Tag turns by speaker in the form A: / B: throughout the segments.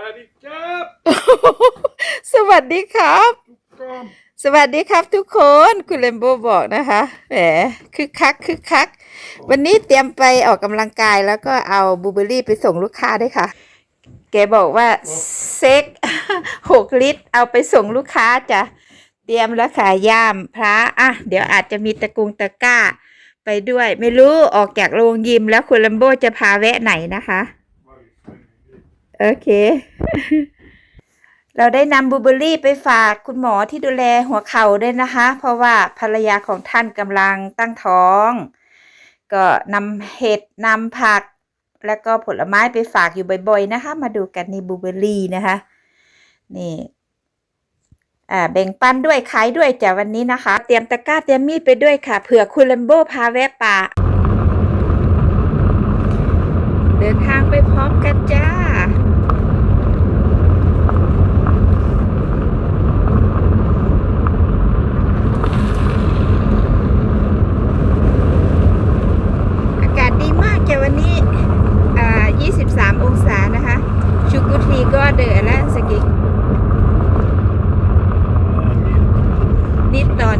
A: วัสดีครับ
B: สวัสดีครับ
A: กล้อง
B: สวัสดีครับทุกคนคุณเลมโบบอกนะคะแหมคึกคักคึกคัก วันนี้เตรียมไปออกกำลังกายแล้วก็เอาบลูเบอร์รี่ไปส่งลูกค้าด้วยค่ะ แกบอกว่าเซ็กหกลิตร เอาไปส่งลูกค้าจ้ะเตรียมแล้วค่ะย่ามพระอะเดี๋ยวอาจจะมีตะกุงตะกร้าไปด้วย ไม่รู้ออกจากโรงยิมแล้วคุณลัมโบจะพาแวะไหนนะคะ โอเค เราได้นำบูเบอรี่ไปฝากคุณหมอที่ดูแลหัวเข่าด้วยนะคะ เพราะว่าภรรยาของท่านกำลังตั้งท้อง ก็นำเห็ดนำผัก แล้วก็ผลไม้ไปฝากอยู่บ่อยๆนะคะ มาดูกันนี่บูเบอรี่นะคะ นี่อ่าแบ่งปันด้วยขายด้วยจ้ะวันนี้นะคะ เตรียมตะกร้าเตรียมมีดไปด้วยค่ะเผื่อคุณเลมโบพาแวะป่าเดินทางไปพร้อมกันจ้า อากาศดีมากจ้ะวันนี้ อ่า 23 องศานะคะ ชูกุทีก็เดือดแล้วสกิกนี่ตอน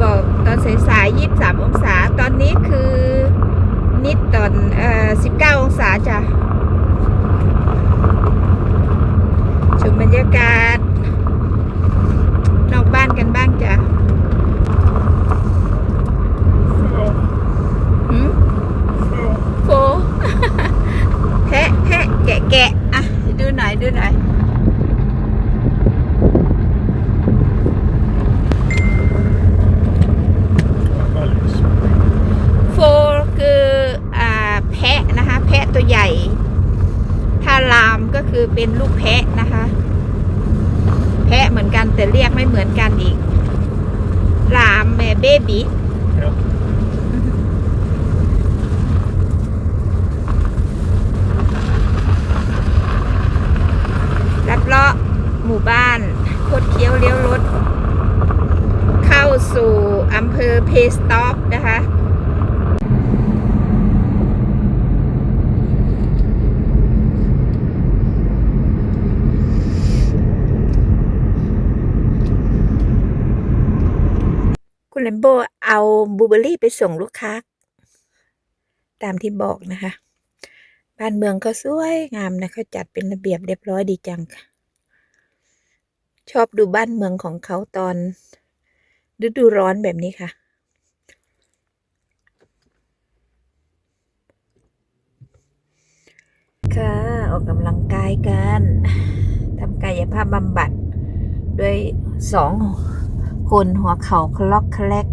B: บอกตอนสายๆ23 องศา ตอนนี้คือนิดตอนเอ่อ19 องศาจ้ะชมบรรยากาศ นอกบ้านกันบ้างจ้ะหืม โฟ แพะแพะแกะแกะอะ ดูหน่อย ดูหน่อย โฟคืออ่าแพะนะคะ แพะตัวใหญ่ ถ้าลามก็คือเป็นลูกแพะนะคะ แพะเหมือนกัน แต่เรียกไม่เหมือนกันอีกลามแม่เบบี้
A: Ja.
B: ลัดเลาะหมู่บ้านโคดเคี้ยวเลี้ยวรถ เข้าสู่อำเภอเพสต็อปนะคะ เลมโบเอาบูเบอรี่ไปส่งลูกค้า ตามที่บอกนะคะ บ้านเมืองก็สวยงามนะเขาจัดเป็นระเบียบเรียบร้อยดีจังค่ะชอบดูบ้านเมืองของเขาตอนฤดูร้อนแบบนี้ค่ะ ค่ะ ออกกำลังกายกันทำกายภาพบำบัดด้วยสอง คนหัวเข่าคล็อกคแลก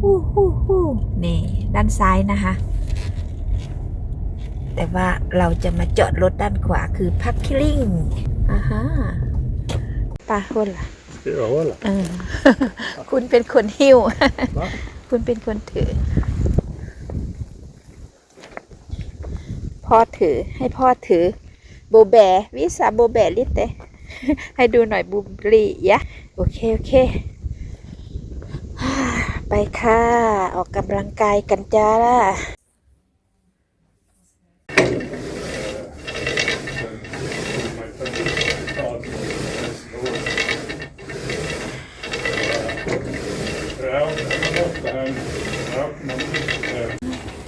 B: ฮู้ฮู้ฮู้นี่ ด้านซ้ายนะคะ แต่ว่าเราจะมาจอดรถด้านขวาคือพักคิลิงอ่าฮะปาคนล่ะ
A: Ja, voilà.
B: เออคุณเป็นคนหิ้ว
A: Va?
B: คุณเป็นคนถือ พ่อถือให้พ่อถือโบแบวิสาโบแบลิเตให้ดูหน่อยบูบลียะ โอเค โอเค ไปค่ะ ออกกำลังกายกันจ้า
A: Ja, jag måste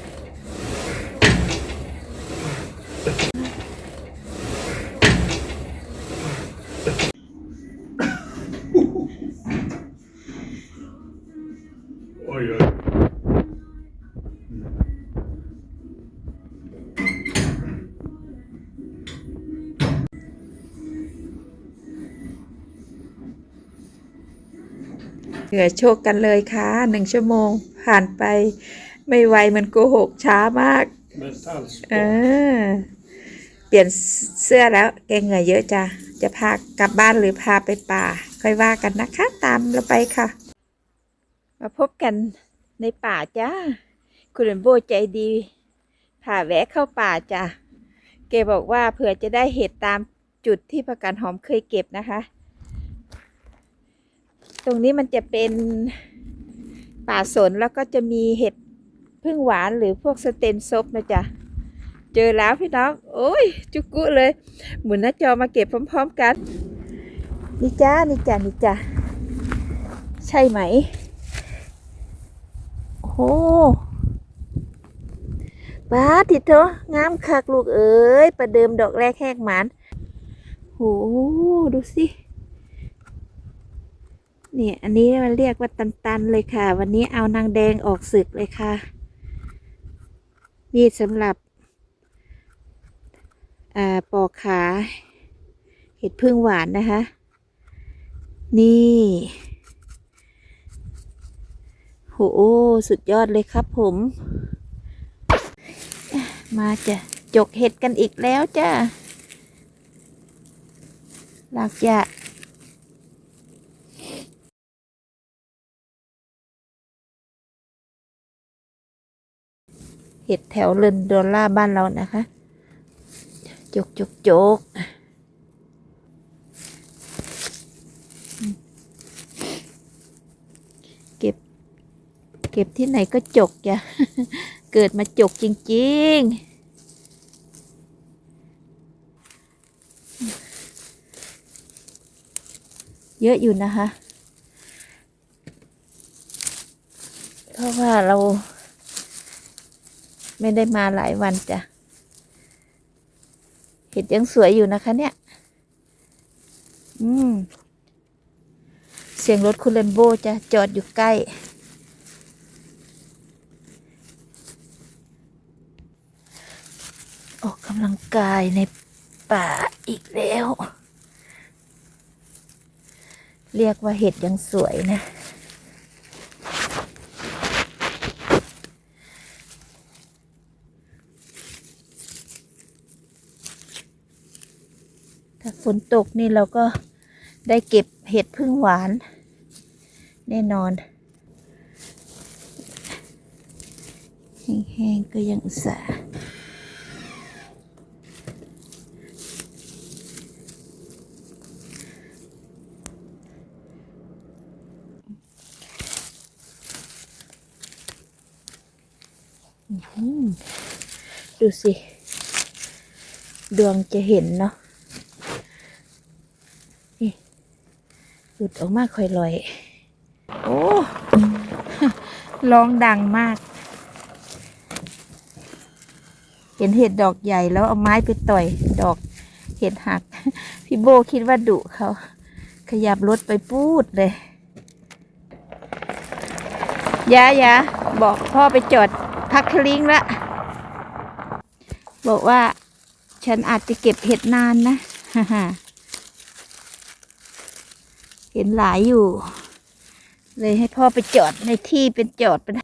B: เหงื่อโชกกันเลยค่ะหนึ่งชั่วโมงผ่านไป ไม่ไวเหมันโกหกช้ามาก
A: Metallsport.
B: เออเปลี่ยนเสื้อแล้วแกเหงื่อเยอะจ้ะจะพากลับบ้านหรือพาไปป่า ค่อยว่ากันนะคะ ตามเราไปค่ะ มาพบกันในป่าจ้าคุณเรนโบใจดีพาแวะเข้าป่าจ้ะแกบอกว่าเผื่อจะได้เห็ดตามจุดที่ประกันหอมเคยเก็บนะคะ ตรงนี้มันจะเป็นป่าสนแล้วก็จะมีเห็ดพึ่งหวานหรือพวกสเตนซบนะจ๊ะ เจอแล้วพี่น้อง โอ้ย จุกุเลย หมุนหน้าจอมาเก็บพร้อมๆกัน นี่จ้า นี่จ้า นี่จ้า ใช่ไหม โอ้โหป้าติดเถอะงามคักลูกเอ้ยประเดิมดอกแรกแหกหมานโหดูสิ เนี่ยอันนี้มันเรียกว่าตันๆเลยค่ะ วันนี้เอานางแดงออกศึกเลยค่ะ มีดสำหรับอ่าปอกขา เห็ดพึ่งหวานนะคะ นี่ โห สุดยอดเลยครับผม มาจะจกเห็ดกันอีกแล้วจ้าหลักจะ เห็ดแถวเลนดอลล่าบ้านเรานะคะ จกจกจกเก็บ เก็บที่ไหนก็จกจ้ะเกิดมาจกจริง ๆเยอะอยู่นะคะ เพราะว่าเรา ไม่ได้มาหลายวันจ้ะ เห็ดยังสวยอยู่นะคะ เนี่ย อืม เสียงรถคุณเลมโบจะจอดอยู่ใกล้ ออกกำลังกายในป่าอีกแล้ว เรียกว่าเห็ดยังสวยนะ ถ้าฝนตกนี่เราก็ได้เก็บเห็ดพึ่งหวาน แน่นอน แห้งๆก็ยังอุตส่าห์ดูสิ ดวงจะเห็นเนาะ หลุดออกมาค่อยลอย โอ้ร้องดังมาก เห็นเห็ดดอกใหญ่แล้วเอาไม้ไปต่อยดอกเห็ดหัก พี่โบคิดว่าดุเขา ขยับรถไปพูดเลยยายาบอกพ่อไปจอดพักคลิงละ บอกว่า ฉันอาจจะเก็บเห็ดนานนะ เห็นหลายอยู่ เลยให้พ่อไปจอดในที่เป็นจอดเป็น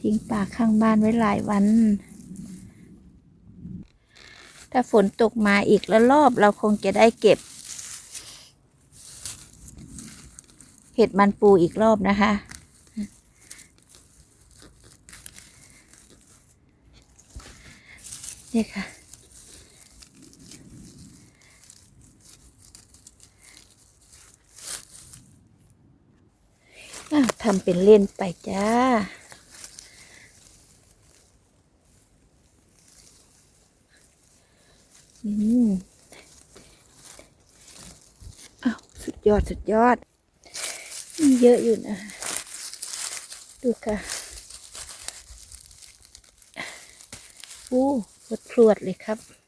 B: ทิ้งป่าข้างบ้านไว้หลายวัน ถ้าฝนตกมาอีกแล้วรอบเราคงจะได้เก็บ เห็ดมันปูอีกรอบนะคะนี่ค่ะ ทำเป็นเล่นไปจ้า อืมอ้าวสุดยอด สุดยอดอืมเยอะอยู่นะ ดูค่ะอู้พรวดพรวดเลยครับ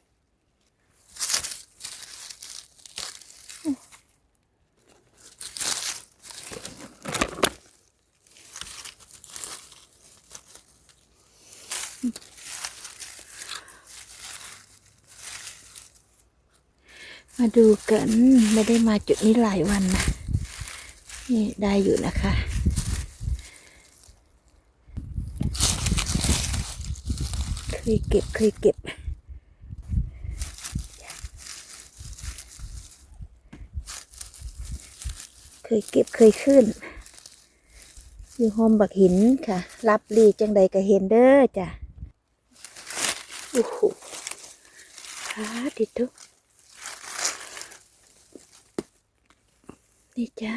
B: มาดูกันไม่ได้มาจุดนี้หลายวันนะ นี่ได้อยู่นะคะ เคยเก็บเคยเก็บ เคยเก็บเคยขึ้น อยู่โฮมบักหินค่ะ รับรีจังใดก็เห็นเด้อจ้ะ โอ้โหขาดิทุก นี่จ้า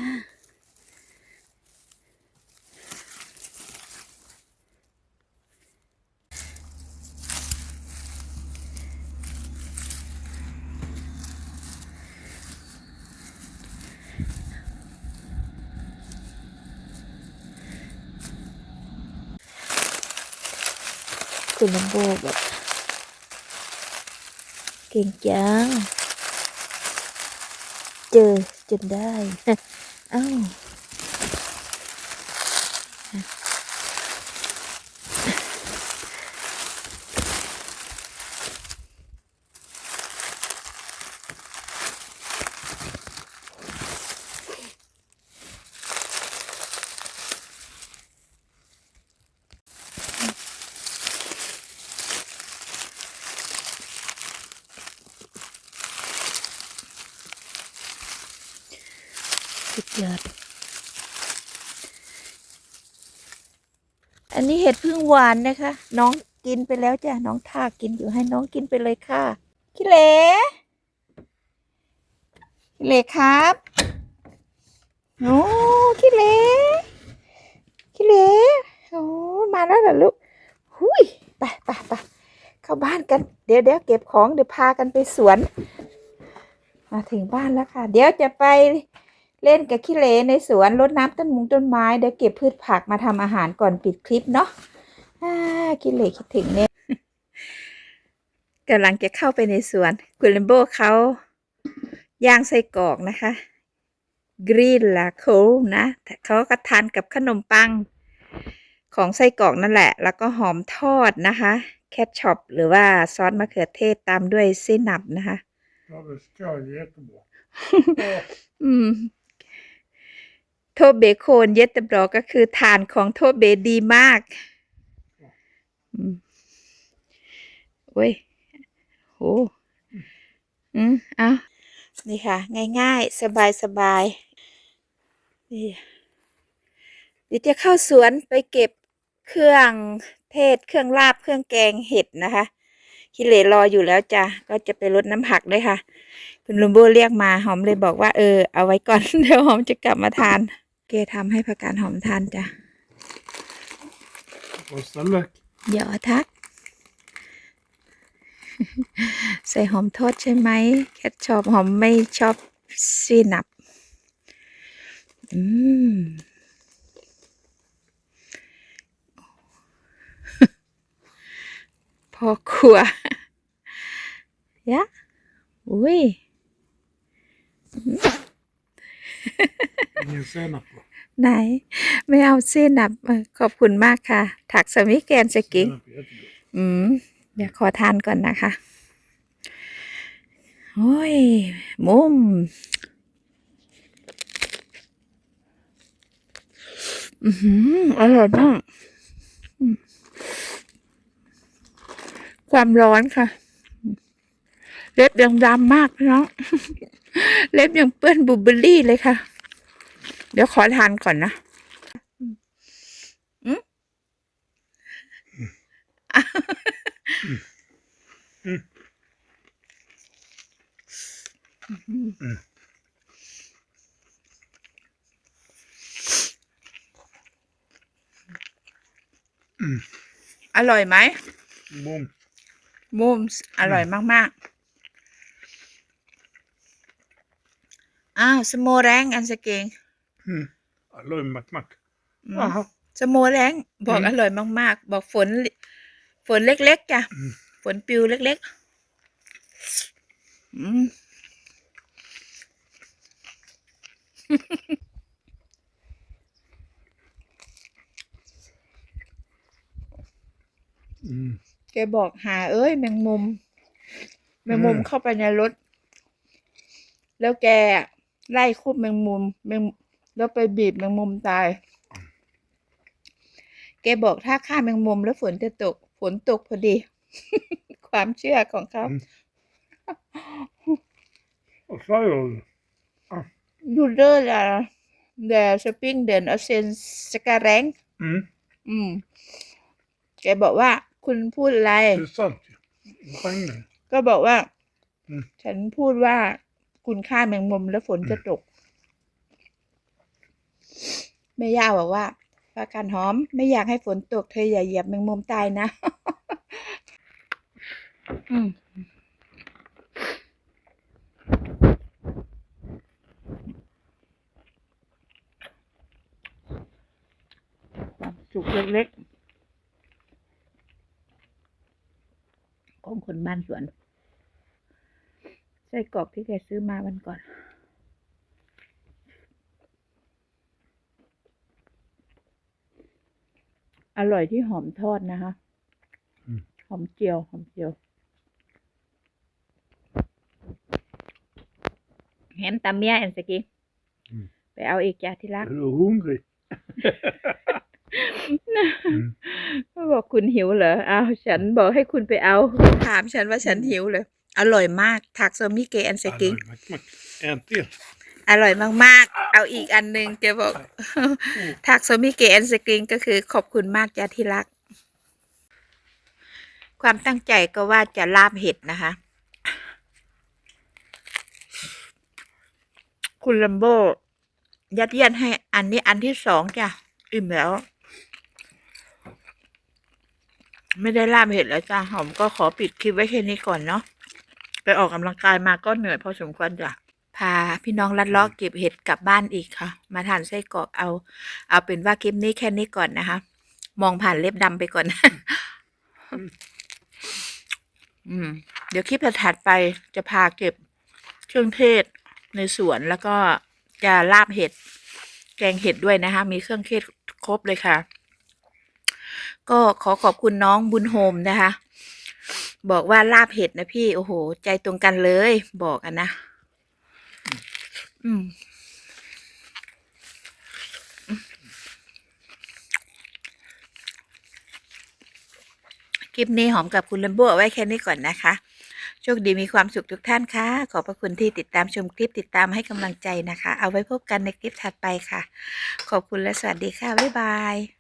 B: คุณลำโบแบบเก่งจังเจอ จนได้ เอ้า ยอด อันนี้เห็ดพึ่งหวานนะคะ น้องกินไปแล้วจ้ะ น้องทากินอยู่ให้น้องกินไปเลยค่ะขี้เหร่ขี้เหร่ครับโอ้ขี้เหร่ขี้เหร่โอ้มาแล้วเหรอลูกหุยไปไปไปเข้าบ้านกัน เดี๋ยวเดี๋ยวเก็บของเดี๋ยวพากันไปสวน มาถึงบ้านแล้วค่ะ เดี๋ยวจะไป เล่นกับขี้เหร่ในสวนรดน้ำต้นมุงต้นไม้เดี๋ยวเก็บพืชผักมาทำอาหารก่อนปิดคลิปเนาะอ่าขี้เหร่คิดถึงเนี่ยกำลังจะเข้าไปในสวนกุลิมโบเขาย่างไส้กรอกนะคะกรีนลาโคนะเขาก็ทานกับขนมปัง ของไส้กรอกนั่นแหละ แล้วก็หอมทอดนะคะ แคทช็อปหรือว่าซอสมะเขือเทศตามด้วยเส้นหนับนะคะ
A: Ja, det ska jättebra. Åh,
B: อืม โทเบโคนเยตเตบรอก็คือฐานของโทเบดีมากอืมโอ้ยโหอืมเอานี่ค่ะ ง่ายๆ สบายๆนี่เดี๋ยวจะเข้าสวนไปเก็บเครื่องเทศ เครื่องลาบ เครื่องแกงเห็ดนะคะคิเลรออยู่แล้วจ้ะ ก็จะไปลดน้ำผักด้วยค่ะ คุณลุงโบเรียกมา หอมเลยบอกว่าเออ เอาไว้ก่อน เดี๋ยวหอมจะกลับมาทาน เกทำให้ผักกาดหอมทานจ้ะ
A: och ställe.
B: อย่าทัก ใส่หอมทอดใช่ไหมแคทชอบหอมไม่ชอบซีนับ อืม พอครัวยะอุ้ย
A: Ingen senap på.
B: ไหน ไม่เอาซีนับเออขอบคุณมากค่ะ ถักสมิแกนสกิง
A: Senap är jättegott.
B: อืมเดี๋ยวขอทานก่อนนะคะโอ้ย มุมอือหืออร่อยมากอืมความร้อนค่ะ เล็บยังดำมากพี่น้อง เล็บยังเปื้อนบลูเบอร์รี่เลยค่ะ เดี๋ยวขอทานก่อนนะอืมอร่อยไหม
A: Bom.
B: มูมส์อร่อยมาก ๆ อ้าวสโมแรงอันสเกง
A: Mm. Hallå, Mac Mac.
B: อืม
A: Jaha.
B: สโมแรงบอก
A: อืม
B: อร่อยมาก ๆ บอกฝน ฝนเล็ก ๆ จ้ะ
A: อืม
B: ฝนปิวเล็ก ๆ อืม
A: Mm.
B: แกบอกหาเอ้ย แมงมุม แมงมุม
A: อืม
B: เข้าไปในรถ แล้วแก ไล่คูบแมงมุมแมงแล้วไปบีบแมงมุมตาย แกบอกถ้าฆ่าแมงมุมแล้วฝนจะตก ฝนตกพอดี ความเชื่อของเขา
A: Vad sa jag?
B: ดูเดอร์ละเดสปริงเดนอเซนสกาแรง
A: Mm.
B: อืมแกบอกว่า คุณพูดอะไร
A: Det är sant ju. Vad regnar det?
B: ก็บอกว่า
A: อืม
B: ฉันพูดว่า คุณฆ่าแมงมุมแล้วฝนจะตกแม่ย่าบอกว่าปาการหอมไม่อยากให้ฝนตกเธออย่าเหยียบแมงมุมตายนะอืมความสุขเล็กคนบ้านสวนไส้กรอกที่แกซื้อมาวันก่อน อร่อยที่หอมทอดนะคะ
A: อืม
B: หอมเจียว หอมเจียวเห็นตามเมียแอนสกี้
A: อืม
B: ไปเอาอีกจ้าที่รัก
A: Är du hungrig?
B: ก็บอกคุณหิวเหรออ้าวฉันบอกให้คุณไปเอา ถามฉันว่าฉันหิวเหร ออร่อยมากถักโซมิเกะแอนสกิ้ง
A: Mack, mack, mack. En till.
B: อร่อยมากๆ เอาอีกอันหนึ่งแกบอกถักโซมิเกะแอนสกรีนก็คือขอบคุณมากจ้าที่รัก ความตั้งใจก็ว่าจะลาบเห็ดนะคะ คุณลัมโบ ยัดเยียดให้อันนี้อันที่สองจ้ะ อิ่มแล้ว ไม่ได้ลาบเห็ดแล้วจ้าหอมก็ขอปิดคลิปไว้แค่นี้ก่อนเนาะ ไปออกกำลังกายมาก็เหนื่อยพอสมควรจ้ะพาพี่น้องลัดเลาะเก็บเห็ดกลับบ้านอีกค่ะ มาทานไส้กรอกเอาเอาเป็นว่าคลิปนี้แค่นี้ก่อนนะคะ มองผ่านเล็บดำไปก่อน อืม เดี๋ยวคลิปถัดๆไปจะพาเก็บเครื่องเทศในสวนแล้วก็จะลาบเห็ด แกงเห็ดด้วยนะคะ มีเครื่องเทศครบเลยค่ะ ก็ขอขอบคุณน้องบุญโฮมนะคะ บอกว่าลาบเห็ดนะพี่โอ้โห ใจตรงกันเลย บอกอันนะอืมคลิปนี้หอมกับคุณลัมโบเอาไว้แค่นี้ก่อนนะคะ โชคดีมีความสุขทุกท่านค่ะ ขอบพระคุณที่ติดตามชมคลิปติดตามให้กำลังใจนะคะ เอาไว้พบกันในคลิปถัดไปค่ะ ขอบคุณและสวัสดีค่ะ บ๊ายบาย